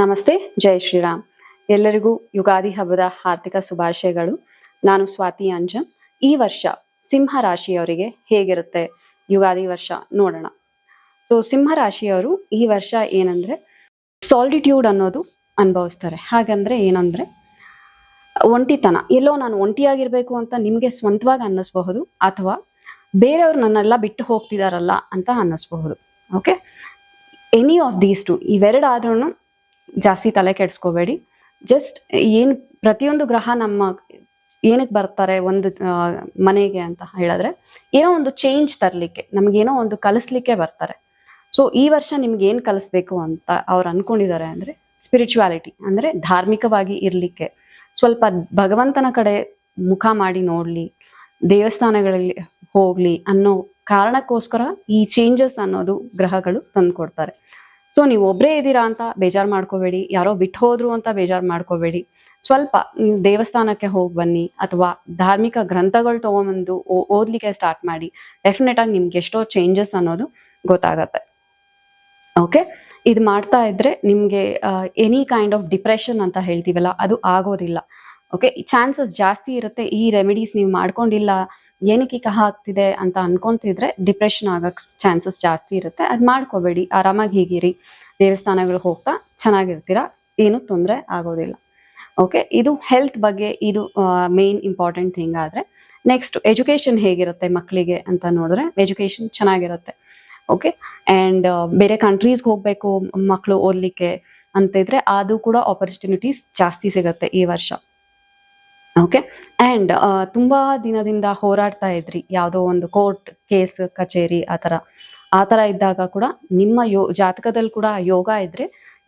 ನಮಸ್ತೆ, ಜೈ ಶ್ರೀರಾಮ್. ಎಲ್ಲರಿಗೂ ಯುಗಾದಿ ಹಬ್ಬದ ಹಾರ್ದಿಕ ಶುಭಾಶಯಗಳು. ನಾನು ಸ್ವಾತಿ ಅಂಜನ್ ಈ ವರ್ಷ ಸಿಂಹ ರಾಶಿಯವರಿಗೆ ಹೇಗಿರುತ್ತೆ ಯುಗಾದಿ ವರ್ಷ ನೋಡೋಣ. ಸೊ ಸಿಂಹ ರಾಶಿಯವರು ಈ ವರ್ಷ ಏನಂದ್ರೆ ಸಾಲಿಟ್ಯೂಡ್ ಅನ್ನೋದು ಅನುಭವಿಸ್ತಾರೆ. ಹಾಗಂದ್ರೆ ಏನಂದ್ರೆ ಒಂಟಿತನ. ಎಲ್ಲೋ ನಾನು ಒಂಟಿಯಾಗಿರ್ಬೇಕು ಅಂತ ನಿಮಗೆ ಸ್ವಂತವಾಗಿ ಅನ್ನಿಸ್ಬಹುದು ಅಥವಾ ಬೇರೆಯವ್ರು ನನ್ನೆಲ್ಲ ಬಿಟ್ಟು ಹೋಗ್ತಿದಾರಲ್ಲ ಅಂತ ಅನ್ನಿಸ್ಬಹುದು. Okay any of these two ಇವೆರಡಾದ್ರೂ ಜಾಸ್ತಿ ತಲೆ ಕೆಡಿಸ್ಕೋಬೇಡಿ. ಜಸ್ಟ್ ಏನು ಪ್ರತಿಯೊಂದು ಗ್ರಹ ನಮ್ಮ ಏನಕ್ಕೆ ಬರ್ತಾರೆ ಒಂದು ಮನೆಗೆ ಅಂತ ಹೇಳಿದ್ರೆ ಏನೋ ಒಂದು ಚೇಂಜ್ ತರಲಿಕ್ಕೆ ನಮಗೇನೋ ಒಂದು ಕಲಿಸ್ಲಿಕ್ಕೆ ಬರ್ತಾರೆ. ಸೊ ಈ ವರ್ಷ ನಿಮ್ಗೆ ಏನು ಕಲಿಸ್ಬೇಕು ಅಂತ ಅವ್ರು ಅನ್ಕೊಂಡಿದ್ದಾರೆ ಅಂದ್ರೆ ಸ್ಪಿರಿಚುವಾಲಿಟಿ ಅಂದ್ರೆ ಧಾರ್ಮಿಕವಾಗಿ ಇರಲಿಕ್ಕೆ. ಸ್ವಲ್ಪ ಭಗವಂತನ ಕಡೆ ಮುಖ ಮಾಡಿ ನೋಡ್ಲಿ, ದೇವಸ್ಥಾನಗಳಲ್ಲಿ ಹೋಗ್ಲಿ ಅನ್ನೋ ಕಾರಣಕ್ಕೋಸ್ಕರ ಈ ಚೇಂಜಸ್ ಅನ್ನೋದು ಗ್ರಹಗಳು ತಂದ್ಕೊಡ್ತಾರೆ. ಸೊ ನೀವು ಒಬ್ಬರೇ ಇದ್ದೀರಾ ಅಂತ ಬೇಜಾರು ಮಾಡ್ಕೋಬೇಡಿ. ಯಾರೋ ಬಿಟ್ಟು ಹೋದ್ರು ಅಂತ ಬೇಜಾರು ಮಾಡ್ಕೋಬೇಡಿ. ಸ್ವಲ್ಪ ದೇವಸ್ಥಾನಕ್ಕೆ ಹೋಗಿ ಬನ್ನಿ ಅಥವಾ ಧಾರ್ಮಿಕ ಗ್ರಂಥಗಳು ತೊಗೊಂಬಂದು ಓದ್ಲಿಕ್ಕೆ ಸ್ಟಾರ್ಟ್ ಮಾಡಿ. ಡೆಫಿನೆಟ್ ಆಗಿ ನಿಮ್ಗೆ ಎಷ್ಟೋ ಚೇಂಜಸ್ ಅನ್ನೋದು ಗೊತ್ತಾಗತ್ತೆ. ಓಕೆ ಇದು ಮಾಡ್ತಾ ಇದ್ರೆ ನಿಮಗೆ ಎನಿ ಕೈಂಡ್ ಆಫ್ ಡಿಪ್ರೆಷನ್ ಅಂತ ಹೇಳ್ತೀವಲ್ಲ, ಅದು ಆಗೋದಿಲ್ಲ. ಓಕೆ ಚಾನ್ಸಸ್ ಜಾಸ್ತಿ ಇರುತ್ತೆ ಈ ರೆಮಿಡೀಸ್ ನೀವು ಮಾಡ್ಕೊಂಡಿಲ್ಲ ಏನಕ್ಕೆ ಕಹ ಆಗ್ತಿದೆ ಅಂತ ಅನ್ಕೊಂತಿದ್ರೆ ಡಿಪ್ರೆಷನ್ ಆಗಕ್ಕೆ ಚಾನ್ಸಸ್ ಜಾಸ್ತಿ ಇರುತ್ತೆ. ಅದು ಮಾಡ್ಕೋಬೇಡಿ, ಆರಾಮಾಗಿ ಹೀಗಿರಿ. ದೇವಸ್ಥಾನಗಳು ಹೋಗ್ತಾ ಚೆನ್ನಾಗಿರ್ತೀರಾ, ಏನು ತೊಂದರೆ ಆಗೋದಿಲ್ಲ. ಓಕೆ ಇದು ಹೆಲ್ತ್ ಬಗ್ಗೆ ಇದು ಮೇನ್ ಇಂಪಾರ್ಟೆಂಟ್ ಥಿಂಗ್ ಆದರೆ ನೆಕ್ಸ್ಟ್ ಎಜುಕೇಷನ್ ಹೇಗಿರುತ್ತೆ ಮಕ್ಕಳಿಗೆ ಅಂತ ನೋಡಿದ್ರೆ ಎಜುಕೇಷನ್ ಚೆನ್ನಾಗಿರುತ್ತೆ. ಓಕೆ ಆ್ಯಂಡ್ ಬೇರೆ ಕಂಟ್ರೀಸ್ಗೆ ಹೋಗಬೇಕು ಮಕ್ಕಳು ಓದಲಿಕ್ಕೆ ಅಂತಿದ್ರೆ, ಅದು ಕೂಡ ಆಪರ್ಚುನಿಟೀಸ್ ಜಾಸ್ತಿ ಸಿಗುತ್ತೆ ಈ ವರ್ಷ. ಓಕೆ ಆ್ಯಂಡ್ ತುಂಬ ದಿನದಿಂದ ಹೋರಾಡ್ತಾ ಇದ್ರಿ. ಯಾವುದೋ ಒಂದು ಕೋರ್ಟ್ ಕೇಸ್ ಕಚೇರಿ, ಆ ಥರ. ಆ ಥರ ಇದ್ದಾಗ ಕೂಡ ನಿಮ್ಮ ಯೋ, ಜಾತಕದಲ್ಲಿ ಕೂಡ ಯೋಗ ಇದ್ರೆ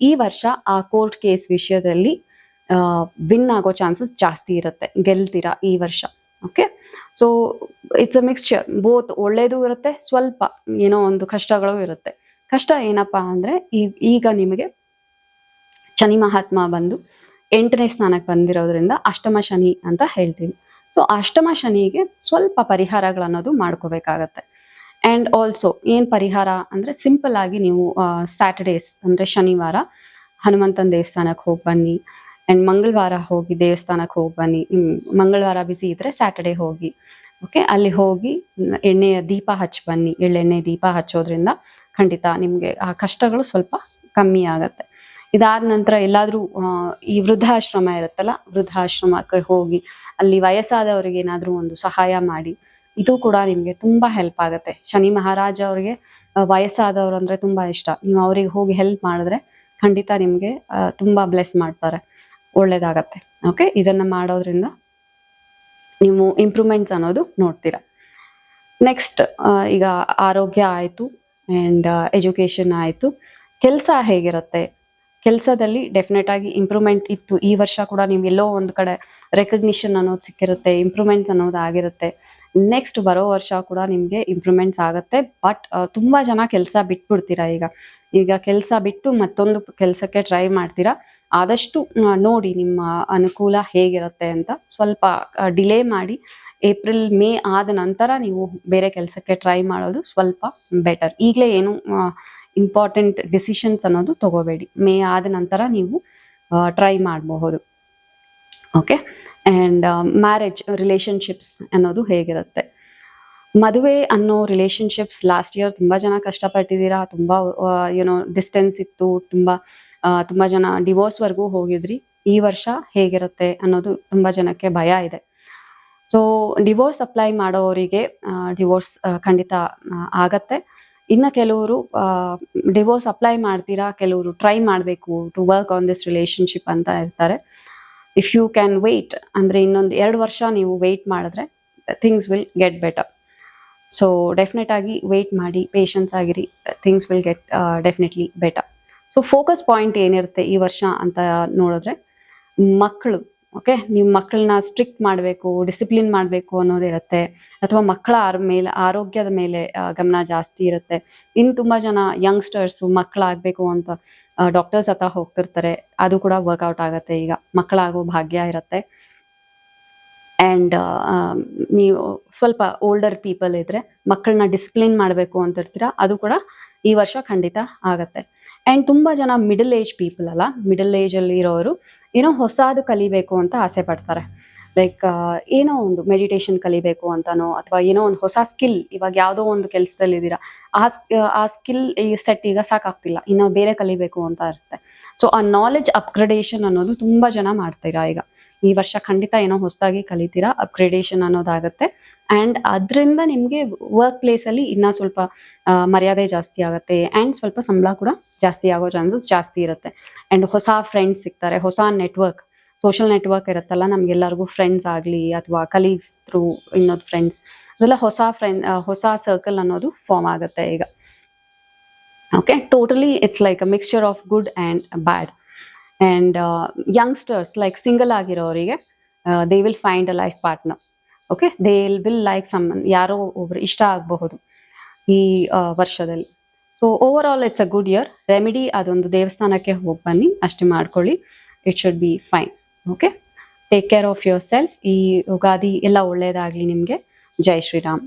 ಈ ವರ್ಷ ಆ ಕೋರ್ಟ್ ಕೇಸ್ ವಿಷಯದಲ್ಲಿ ವಿನ್ ಆಗೋ ಚಾನ್ಸಸ್ ಜಾಸ್ತಿ ಇರುತ್ತೆ. ಗೆಲ್ತೀರಾ ಈ ವರ್ಷ. Okay so it's a mixture both ಒಳ್ಳೇದು ಇರುತ್ತೆ, ಸ್ವಲ್ಪ ಏನೋ ಒಂದು ಕಷ್ಟಗಳು ಇರುತ್ತೆ. ಕಷ್ಟ ಏನಪ್ಪಾ ಅಂದರೆ ಈಗ ನಿಮಗೆ ಶನಿ ಮಹಾತ್ಮ ಬಂದು ಎಂಟನೇ ಸ್ಥಾನಕ್ಕೆ ಬಂದಿರೋದ್ರಿಂದ ಅಷ್ಟಮ ಶನಿ ಅಂತ ಹೇಳ್ತೀವಿ. ಸೊ ಅಷ್ಟಮ ಶನಿಗೆ ಸ್ವಲ್ಪ ಪರಿಹಾರಗಳನ್ನೋದು ಮಾಡ್ಕೋಬೇಕಾಗತ್ತೆ. ಆ್ಯಂಡ್ ಆಲ್ಸೋ ಏನು ಪರಿಹಾರ ಅಂದರೆ ಸಿಂಪಲ್ ಆಗಿ ನೀವು ಸ್ಯಾಟರ್ಡೇಸ್ ಅಂದರೆ ಶನಿವಾರ ಹನುಮಂತನ ದೇವಸ್ಥಾನಕ್ಕೆ ಹೋಗಿ ಬನ್ನಿ. ಆ್ಯಂಡ್ ಮಂಗಳವಾರ ಹೋಗಿ ದೇವಸ್ಥಾನಕ್ಕೆ ಹೋಗಿ ಬನ್ನಿ. ಮಂಗಳವಾರ ಬಿಸಿ ಇದ್ದರೆ ಸ್ಯಾಟರ್ಡೇ ಹೋಗಿ. ಓಕೆ ಅಲ್ಲಿ ಹೋಗಿ ಎಣ್ಣೆಯ ದೀಪ ಹಚ್ಚಿ ಬನ್ನಿ. ಎಳ್ಳೆಣ್ಣೆ ದೀಪ ಹಚ್ಚೋದ್ರಿಂದ ಖಂಡಿತ ನಿಮಗೆ ಆ ಕಷ್ಟಗಳು ಸ್ವಲ್ಪ ಕಮ್ಮಿ ಆಗತ್ತೆ. ಇದಾದ ನಂತರ ಎಲ್ಲಾದರೂ ಈ ವೃದ್ಧಾಶ್ರಮ ಇರುತ್ತಲ್ಲ, ವೃದ್ಧಾಶ್ರಮಕ್ಕೆ ಹೋಗಿ ಅಲ್ಲಿ ವಯಸ್ಸಾದವರಿಗೆ ಏನಾದರೂ ಒಂದು ಸಹಾಯ ಮಾಡಿ, ಇದು ಕೂಡ ನಿಮಗೆ ತುಂಬಾ ಹೆಲ್ಪ್ ಆಗುತ್ತೆ. ಶನಿ ಮಹಾರಾಜ ಅವರಿಗೆ ವಯಸ್ಸಾದವರು ಅಂದ್ರೆ ತುಂಬಾ ಇಷ್ಟ. ನೀವು ಅವರಿಗೆ ಹೋಗಿ ಹೆಲ್ಪ್ ಮಾಡಿದ್ರೆ ಖಂಡಿತ ನಿಮಗೆ ತುಂಬಾ ಬ್ಲೆಸ್ ಮಾಡ್ತಾರೆ. ಒಳ್ಳೇದಾಗತ್ತೆ. ಓಕೆ ಇದನ್ನ ಮಾಡೋದ್ರಿಂದ ನೀವು ಇಂಪ್ರೂವ್ಮೆಂಟ್ಸ್ ಅನ್ನೋದು ನೋಡ್ತೀರಾ. ನೆಕ್ಸ್ಟ್ ಈಗ ಆರೋಗ್ಯ ಆಯಿತು ಆ್ಯಂಡ್ ಎಜುಕೇಷನ್ ಆಯಿತು. ಕೆಲಸ ಹೇಗಿರುತ್ತೆ? ಕೆಲಸದಲ್ಲಿ ಡೆಫಿನೆಟ್ ಆಗಿ ಇಂಪ್ರೂವ್ಮೆಂಟ್ ಇತ್ತು. ಈ ವರ್ಷ ಕೂಡ ನೀವು ಎಲ್ಲೋ ಒಂದು ಕಡೆ ರೆಕಗ್ನಿಷನ್ ಅನ್ನೋದು ಸಿಕ್ಕಿರುತ್ತೆ ಇಂಪ್ರೂವ್ಮೆಂಟ್ಸ್ ಅನ್ನೋದು ಆಗಿರುತ್ತೆ. ನೆಕ್ಸ್ಟ್ ಬರೋ ವರ್ಷ ಕೂಡ ನಿಮಗೆ ಇಂಪ್ರೂವ್ಮೆಂಟ್ಸ್ ಆಗುತ್ತೆ. ಬಟ್ ತುಂಬ ಜನ ಕೆಲಸ ಬಿಟ್ಬಿಡ್ತೀರಾ ಈಗ? ಈಗ ಕೆಲಸ ಬಿಟ್ಟು ಮತ್ತೊಂದು ಕೆಲಸಕ್ಕೆ ಟ್ರೈ ಮಾಡ್ತೀರಾ? ಆದಷ್ಟು ನೋಡಿ ನಿಮ್ಮ ಅನುಕೂಲ ಹೇಗಿರುತ್ತೆ ಅಂತ ಸ್ವಲ್ಪ ಡಿಲೇ ಮಾಡಿ ಏಪ್ರಿಲ್, ಮೇ ಆದ ನಂತರ ನೀವು ಬೇರೆ ಕೆಲಸಕ್ಕೆ ಟ್ರೈ ಮಾಡೋದು ಸ್ವಲ್ಪ ಬೆಟರ್ ಈಗಲೇ ಏನು ಇಂಪಾರ್ಟೆಂಟ್ ಡಿಸಿಷನ್ಸ್ ಅನ್ನೋದು ತಗೋಬೇಡಿ. ಮೇ ಆದ ನಂತರ ನೀವು ಟ್ರೈ ಮಾಡಬಹುದು. ಓಕೆ ಆ್ಯಂಡ್ ಮ್ಯಾರೇಜ್ ರಿಲೇಷನ್ಶಿಪ್ಸ್ ಅನ್ನೋದು ಹೇಗಿರುತ್ತೆ? ಮದುವೆ ಅನ್ನೋ ರಿಲೇಷನ್ಶಿಪ್ಸ್ ಲಾಸ್ಟ್ ಇಯರ್ ತುಂಬ ಜನ ಕಷ್ಟಪಟ್ಟಿದ್ದೀರಾ? ತುಂಬ ಏನೋ ಡಿಸ್ಟೆನ್ಸ್ ಇತ್ತು. ತುಂಬ ತುಂಬ ಜನ ಡಿವೋರ್ಸ್ವರೆಗೂ ಹೋಗಿದ್ರಿ. ಈ ವರ್ಷ ಹೇಗಿರುತ್ತೆ ಅನ್ನೋದು ತುಂಬ ಜನಕ್ಕೆ ಭಯ ಇದೆ. ಸೊ ಡಿವೋರ್ಸ್ ಅಪ್ಲೈ ಮಾಡೋವರಿಗೆ ಡಿವೋರ್ಸ್ ಖಂಡಿತ ಆಗತ್ತೆ. ಇನ್ನು ಕೆಲವರು ಡಿವೋರ್ಸ್ ಅಪ್ಲೈ ಮಾಡ್ತೀರಾ, ಕೆಲವರು ಟ್ರೈ ಮಾಡಬೇಕು to work on this relationship ಅಂತ ಇರ್ತಾರೆ ಇಫ್ ಯು ಕ್ಯಾನ್ ವೆಯ್ಟ್ ಅಂದರೆ ಇನ್ನೊಂದು ಎರಡು ವರ್ಷ ನೀವು ವೆಯ್ಟ್ ಮಾಡಿದ್ರೆ things will get better so definite ಆಗಿ ವೆಯ್ಟ್ ಮಾಡಿ ಪೇಷನ್ಸ್ ಆಗಿರಿ things will get definitely better so focus point ಏನಿರುತ್ತೆ ಈ ವರ್ಷ ಅಂತ ನೋಡಿದ್ರೆ, ಮಕ್ಕಳು ಓಕೆ ನೀವು ಮಕ್ಕಳನ್ನ ಸ್ಟ್ರಿಕ್ಟ್ ಮಾಡಬೇಕು ಡಿಸಿಪ್ಲಿನ್ ಮಾಡಬೇಕು ಅನ್ನೋದಿರುತ್ತೆ ಅಥವಾ ಮಕ್ಕಳ ಆರ್ ಮೇಲೆ, ಆರೋಗ್ಯದ ಮೇಲೆ ಗಮನ ಜಾಸ್ತಿ ಇರುತ್ತೆ. ಇನ್ನು ತುಂಬ ಜನ ಯಂಗ್ಸ್ಟರ್ಸು ಮಕ್ಕಳಾಗಬೇಕು ಅಂತ ಡಾಕ್ಟರ್ಸ್ ಹತ್ರ ಹೋಗ್ತಿರ್ತಾರೆ. ಅದು ಕೂಡ ವರ್ಕೌಟ್ ಆಗುತ್ತೆ ಈಗ. ಮಕ್ಕಳಾಗೋ ಭಾಗ್ಯ ಇರುತ್ತೆ. ಆ್ಯಂಡ್ ನೀವು ಸ್ವಲ್ಪ ಓಲ್ಡರ್ ಪೀಪಲ್ ಇದ್ರೆ, ಮಕ್ಕಳನ್ನ ಡಿಸಿಪ್ಲಿನ್ ಮಾಡಬೇಕು ಅಂತ ಇರ್ತೀರಾ ಅದು ಕೂಡ ಈ ವರ್ಷ ಖಂಡಿತ ಆಗುತ್ತೆ. ಆ್ಯಂಡ್ ತುಂಬ ಜನ ಮಿಡಲ್ ಏಜ್ ಪೀಪಲ್ ಅಲ್ಲ ಮಿಡಲ್ ಏಜಲ್ಲಿ ಇರೋರು ಏನೋ ಹೊಸದು ಕಲಿಬೇಕು ಅಂತ ಆಸೆ ಪಡ್ತಾರೆ. ಲೈಕ್ ಏನೋ ಒಂದು ಮೆಡಿಟೇಷನ್ ಕಲಿಬೇಕು ಅಂತನೋ, ಅಥವಾ ಏನೋ ಒಂದು ಹೊಸ ಸ್ಕಿಲ್ ಇವಾಗ ಯಾವುದೋ ಒಂದು ಕೆಲಸದಲ್ಲಿ ಇದ್ದೀರಾ, ಆ ಆ ಸ್ಕಿಲ್ ಈ ಸೆಟ್ ಈಗ ಸಾಕಾಗ್ತಿಲ್ಲ, ಇನ್ನೂ ಬೇರೆ ಕಲಿಬೇಕು ಅಂತ ಇರುತ್ತೆ. ಸೊ ಆ ನಾಲೆಜ್ ಅಪ್ಗ್ರೇಡೇಷನ್ ಅನ್ನೋದು ತುಂಬ ಜನ ಮಾಡ್ತೀರಾ ಈಗ? ಈ ವರ್ಷ ಖಂಡಿತ ಏನೋ ಹೊಸದಾಗಿ ಕಲಿತೀರಾ ಅಪ್ಗ್ರೇಡೇಷನ್ ಅನ್ನೋದಾಗುತ್ತೆ. ಆ್ಯಂಡ್ ಅದರಿಂದ ನಿಮಗೆ ವರ್ಕ್ ಪ್ಲೇಸಲ್ಲಿ ಇನ್ನೂ ಸ್ವಲ್ಪ ಮರ್ಯಾದೆ ಜಾಸ್ತಿ ಆಗುತ್ತೆ ಆ್ಯಂಡ್ ಸ್ವಲ್ಪ ಸಂಬಳ ಕೂಡ ಜಾಸ್ತಿ ಆಗೋ ಚಾನ್ಸಸ್ ಜಾಸ್ತಿ ಇರುತ್ತೆ. ಆ್ಯಂಡ್ ಹೊಸ ಫ್ರೆಂಡ್ಸ್ ಸಿಗ್ತಾರೆ, ಹೊಸ ನೆಟ್ವರ್ಕ್ ಸೋಷಿಯಲ್ ನೆಟ್ವರ್ಕ್ ಇರುತ್ತಲ್ಲ ನಮಗೆಲ್ಲರಿಗೂ ಫ್ರೆಂಡ್ಸ್ ಆಗಲಿ ಅಥವಾ ಕಲೀಗ್ಸ್ ಥ್ರೂ ಇನ್ನೊಂದು ಫ್ರೆಂಡ್ಸ್ ಅದೆಲ್ಲ ಹೊಸ ಫ್ರೆಂಡ್ ಹೊಸ ಸರ್ಕಲ್ ಅನ್ನೋದು ಫಾರ್ಮ್ ಆಗುತ್ತೆ ಈಗ. Okay totally it's like a mixture of good and bad and youngsters like single ಆಗಿರೋರಿಗೆ they will find a life partner okay they will like some ಯಾರೋ ಒಬ್ರು ಇಷ್ಟ ಆಗಬಹುದು ಈ ಆ, ವರ್ಷದಲ್ಲಿ. So over all it's a good year remedy ಅದೊಂದು ದೇವಸ್ಥಾನಕ್ಕೆ ಹೋಗಿ ಬನ್ನಿ. ಅಷ್ಟೇ ಮಾಡ್ಕೊಳ್ಳಿ. It should be fine okay take care of yourself ಈ ಯುಗಾದಿ ಎಲ್ಲ ಒಳ್ಳೆಯದಾಗಲಿ ನಿಮಗೆ. ಜೈ ಶ್ರೀರಾಮ್.